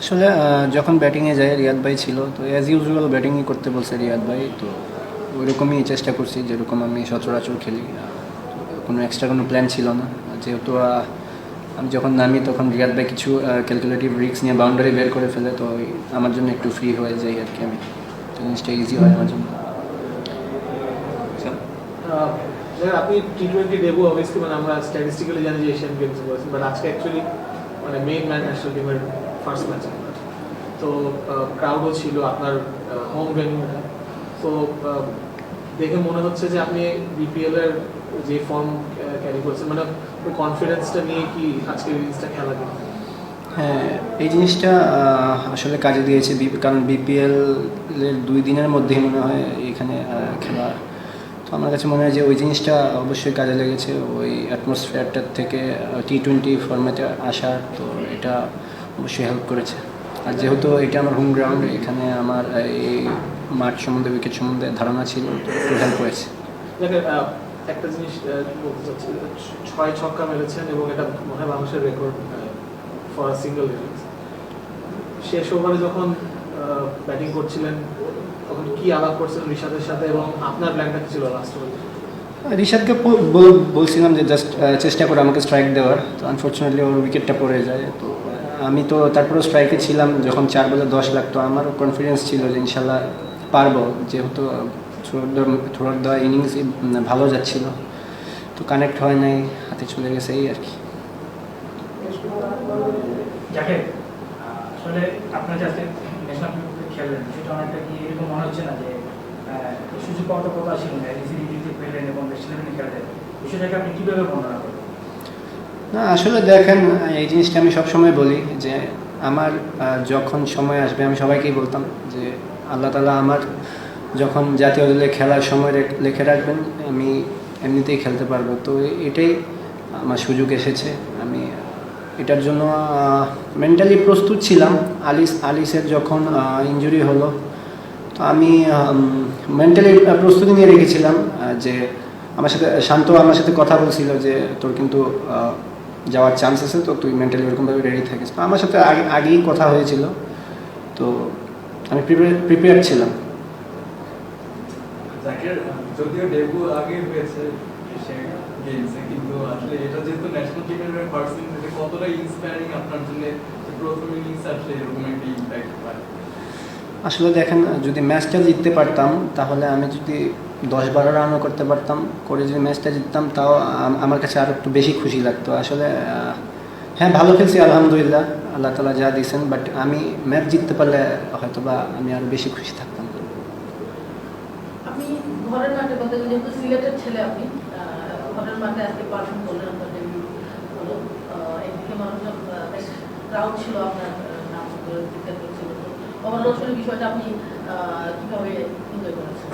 আসলে যখন ব্যাটিংয়ে যায় রিয়াদ ভাই ছিল তো অ্যাজ ইউজুয়াল ব্যাটিংই করতে বলছে রিয়াদ ভাই তো ওইরকমই চেষ্টা করছি যেরকম আমি সচরাচর খেলি। কোনো এক্সট্রা কোনো প্ল্যান ছিল না। যেহেতু আমি যখন নামি তখন রিয়াদ ভাই কিছু ক্যালকুলেটিভ রিক্স নিয়ে বাউন্ডারি বের করে ফেলে তো আমার জন্য একটু ফ্রি হয়ে যাই আর কি আমি। জিনিসটা ইজি হয় আমার জন্য। দেখেন, আপনি টি টোয়েন্টি ডেবু অবভিয়াসলি মানে আমরা স্ট্যাটিস্টিক্যালি জানি যে এশিয়ান গেমস করেছেন বাট আজকে অ্যাকচুয়ালি মানে মেইন ম্যাচ ন্যাশনাল টিমের ফার্স্ট ম্যাচ তো ক্রাউডও ছিল আপনার হোম ভেন্যু তো দেখে মনে হচ্ছে যে আপনি বিপিএল এর যে ফর্ম ক্যারি করছেন মানে ওই কনফিডেন্সটা নিয়ে কি আজকের ইনিংসটা খেলা দিন হ্যাঁ এই জিনিসটা আসলে কাজে দিয়েছে কারণ বিপিএল এর দুই দিনের মধ্যেই মনে হয় এখানে খেলা তো আমার কাছে মনে হয় যে ওই জিনিসটা অবশ্যই কাজে লেগেছে। ওই অ্যাটমসফিয়ারটার থেকে টি টোয়েন্টি ফর্ম্যাটে আসা তো এটা অবশ্যই হেল্প করেছে। আর যেহেতু এটা আমার হোম গ্রাউন্ড এখানে আমার এই মাঠ সম্বন্ধে উইকেট সম্বন্ধে ধারণা ছিল একটু হেল্প করেছে একটা জিনিস বলতে চাচ্ছি ছয় ছক্কা মেরেছেন এবং এটা মনে হয় বাংলাদেশের রেকর্ড ফর সিঙ্গেল ইনিংস শেষ ওভারে যখন ব্যাটিং করছিলেন তখন কি আলাপ করছিলেন রিশাদের সাথে এবং আপনার প্ল্যানটা কি ছিল লাস্ট বল- বলছিলাম যে জাস্ট চেষ্টা করে আমাকে স্ট্রাইক দেওয়ার। তো আনফর্চুনেটলি ওর উইকেটটা পড়ে যায়। তো আমি তো তারপরে স্ট্রাইকে ছিলাম যখন চার বলে দশ লাগতো। আমারও কনফিডেন্স ছিল যে ইনশাল্লাহ পারব। যেহেতু থ্রোর দেওয়া ইনিংস ভালো যাচ্ছিল। তো কানেক্ট হয় নাই হাতে চলে গেছে এই আর কি। আসলে আপনার খেললেন সেটা অনেকটা কি এরকম মনে হচ্ছে না যে সুযোগ পাওয়ার তো কথা ছিল না পেলেন এবং ন্যাশনাল টিমে খেললেন বিষয়টাকে আপনি কীভাবে বর্ণনা করবেন? না, আসলে দেখেন, এই জিনিসটা আমি সবসময় বলি যে, আমার যখন সময় আসবে, আমি সবাইকেই বলতাম যে, আল্লাহ তালা আমার যখন জাতীয় দলে খেলার সময় লিখে রাখবেন, আমি এমনিতেই খেলতে পারব। তো এটাই আমার সুযোগ এসেছে। আমি এটার জন্য মেন্টালি প্রস্তুত ছিলাম। আলিস, আলিসের যখন ইঞ্জুরি হলো, তো আমি মেন্টালি প্রস্তুতি নিয়ে রেখেছিলাম যে আমার সাথে, শান্ত আমার সাথে কথা বলছিল যে তোর কিন্তু যাওয়ার চান্স আছে, তো তুই মেন্টালি ওরকমভাবে রেডি থাকিস। তো আমার সাথে আগে, আগেই কথা হয়েছিল। তো আমি প্রিপেয়ার ছিলাম। যদিও ডেবু আগে হয়েছে এশিয়ান গেমসে কিন্তু আসলে এটা যেহেতু ন্যাশনাল টিমের ফার্স্ট এটা কতটা ইন্সপায়ারিং আপনার জন্য প্রথম ইনিংস আসলে এরকম একটা ইম্প্যাক্ট পায় আসলে দেখেন যদি ম্যাচটা জিততে পারতাম তাহলে আমি যদি দশ বারো রানও করতে পারতাম করে যদি ম্যাচটা জিততাম তাও আমার কাছে আরও একটু বেশি খুশি লাগতো। আসলে হ্যাঁ ভালো খেলছি আলহামদুলিল্লাহ আল্লাহ তালা যা দিয়েছেন বাট আমি ম্যাচ জিততে পারলে হয়তো বা আমি আরও বেশি খুশি থাকতাম। আপনি ঘরের মাঠে গেলে যেহেতু সিলেটের ছেলে আপনি আজকে করলেন হলো আহ, একদিকে মানুষজন বেশ ছিল আপনার নাম করে ক্রিকেট ছিল তো ওভারঅল আসলে বিষয়টা আপনি কীভাবে এনজয় করেছেন?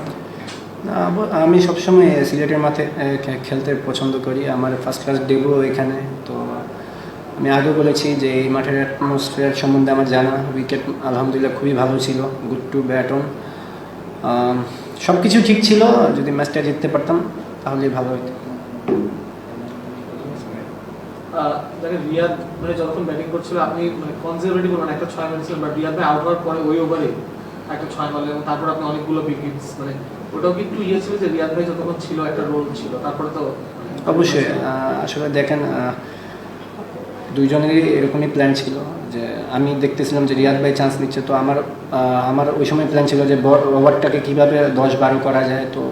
আমি সবসময় সিলেটের মাঠে খেলতে পছন্দ করি। আমার ফার্স্ট ক্লাস ডেবু এখানে তো আমি আগে বলেছি যে এই মাঠের অ্যাটমসফিয়ার সম্বন্ধে আমার জানা। উইকেট আলহামদুলিল্লাহ খুবই ভালো ছিল গুড টু ব্যাট অন সব কিছু ঠিক ছিল যদি ম্যাচটা জিততে পারতাম তাহলেই ভালো হতো দেখেন রিয়াদ মানে যখন ব্যাটিং করছিল, আপনি মানে কনজারভেটিভ বলবেন একটা ছয় মেরেছিলেন বাট রিয়াদ ভাই আউট হওয়ার পরে ওই ওভারে একটা ছয় মারলেন এবং তারপর আপনি অনেকগুলো উইকেটস মানে ওটাও কি একটু ইয়ে ছিল যে রিয়াদ ভাই যতক্ষণ ছিল একটা রোল ছিল, তারপরে তো অবশ্যই আসলে দেখেন দুইজনেরই এরকমই প্ল্যান ছিল, যে আমি দেখতেছিলাম যে রিয়াদ ভাই চান্স নিচ্ছে, তো আমার আমার ওই সময় প্ল্যান ছিল যে ওভারটাকে কীভাবে দশ বারো করা যায়, তো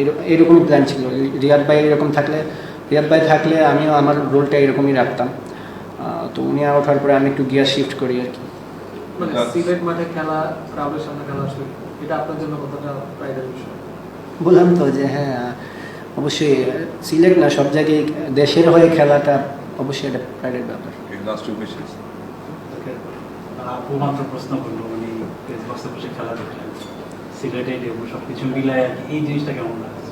এর- এরকমই প্ল্যান ছিল। রিয়াদ ভাই এরকম থাকলে রিয়াদ ভাই থাকলে আমিও আমার রোলটা এরকমই রাখতাম। তো উনি আউট হওয়ার পরে আমি একটু গিয়ার শিফট করি আর কি। মানে সিলেট মাঠে খেলা ক্রাউডের সামনে খেলা এটা আপনার জন্য কতটা প্রাইডের বিষয়? বললাম তো যে হ্যাঁ অবশ্যই সিলেক্ট না সব জায়গায় দেশের হয়ে খেলাটা অবশ্যই একটা প্রাইডের ব্যাপার. আপু মাত্র প্রশ্ন করল উনি বসে খেলা দেখলেন। সিলেটে সব কিছু মিলায় আর কি এই জিনিসটা কেমন লাগছে?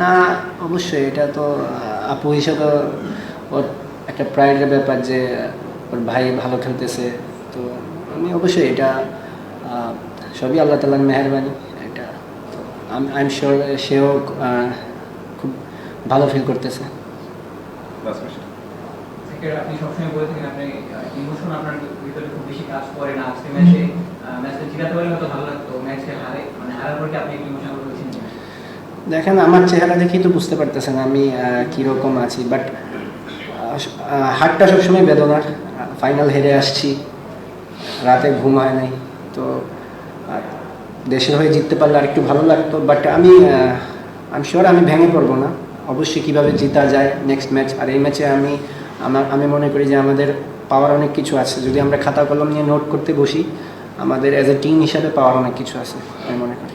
না অবশ্যই এটা তো আপু হিসেবে ওর একটা প্রাইডের ব্যাপার যে ওর ভাই ভালো খেলতেছে। তো আমি অবশ্যই এটা সবই আল্লাহ তালার মেহরবানি এটা তো আই এম শিওর সেও খুব ভালো ফিল করতেছে। আপনি সবসময় বলে থাকেন আপনি ইমোশন আপনার ভিতরে খুব বেশি কাজ করে না। আজকে ম্যাচে ম্যাচটা জিতাতে পারলে হয়তো ভালো লাগতো ম্যাচটা হারে মানে হারার পর কি আপনি ইমোশন দেখেন, আমার চেহারা দেখেই তো বুঝতে পারতেছেন আমি কীরকম আছি। বাট হাটটা সবসময় বেদনার। ফাইনাল হেরে আসছি। রাতে ঘুম হয় নাই। তো দেশের হয়ে জিততে পারলে আর একটু ভালো লাগতো। বাট আমি আমি শিওর আমি ভেঙে পড়ব না। অবশ্যই কীভাবে জিতা যায় নেক্সট ম্যাচ আর এই ম্যাচে আমি, আমার, আমি মনে করি যে আমাদের পাওয়ার অনেক কিছু আছে। যদি আমরা খাতা কলম নিয়ে নোট করতে বসি, আমাদের অ্যাজ এ টিম হিসাবে পাওয়ার অনেক কিছু আছে, আমি মনে করি।